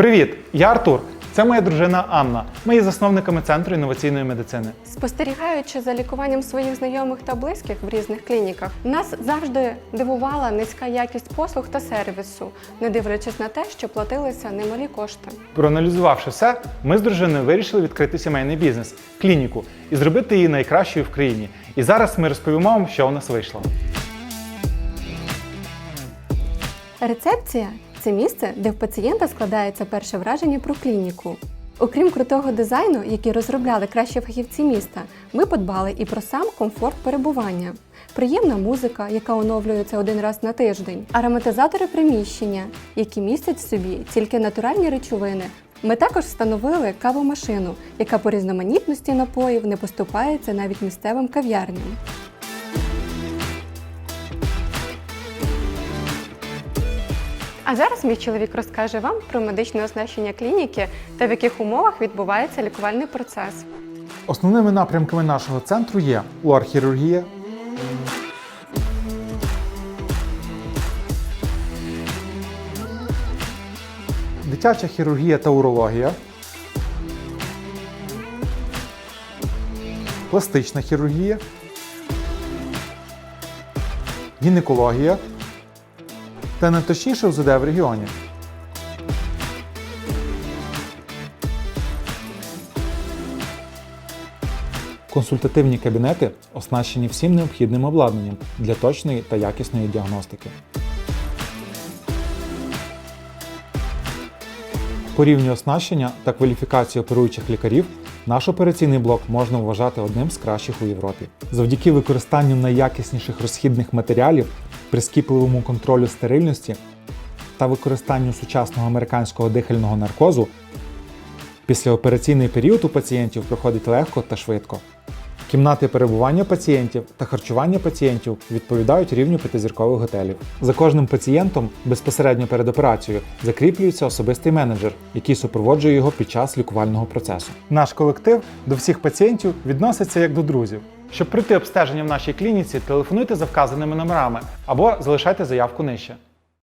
Привіт! Я Артур. Це моя дружина Анна. Ми є засновниками центру інноваційної медицини. Спостерігаючи за лікуванням своїх знайомих та близьких в різних клініках, нас завжди дивувала низька якість послуг та сервісу, не дивлячись на те, що платилися немалі кошти. Проаналізувавши все, ми з дружиною вирішили відкрити сімейний бізнес клініку і зробити її найкращою в країні. І зараз ми розповімо вам, що у нас вийшло. Рецепція це місце, де в пацієнта складається перше враження про клініку. Окрім крутого дизайну, який розробляли кращі фахівці міста, ми подбали і про сам комфорт перебування. Приємна музика, яка оновлюється один раз на тиждень, ароматизатори приміщення, які містять в собі тільки натуральні речовини. Ми також встановили кавомашину, яка по різноманітності напоїв не поступається навіть місцевим кав'ярням. А зараз мій чоловік розкаже вам про медичне оснащення клініки та в яких умовах відбувається лікувальний процес. Основними напрямками нашого центру є лор-хірургія, дитяча хірургія та урологія, пластична хірургія, гінекологія та найточніше УЗД в регіоні. Консультативні кабінети оснащені всім необхідним обладнанням для точної та якісної діагностики. По рівню оснащення та кваліфікації оперуючих лікарів наш операційний блок можна вважати одним з кращих у Європі. Завдяки використанню найякісніших розхідних матеріалів, прискіпливому контролю стерильності та використанню сучасного американського дихального наркозу Післяопераційний період у пацієнтів проходить легко та швидко. Кімнати перебування пацієнтів та харчування пацієнтів відповідають рівню п'ятизіркових готелів. За кожним пацієнтом безпосередньо перед операцією закріплюється особистий менеджер, який супроводжує його під час лікувального процесу. Наш колектив до всіх пацієнтів відноситься як до друзів. Щоб пройти обстеження в нашій клініці, телефонуйте за вказаними номерами або залишайте заявку нижче.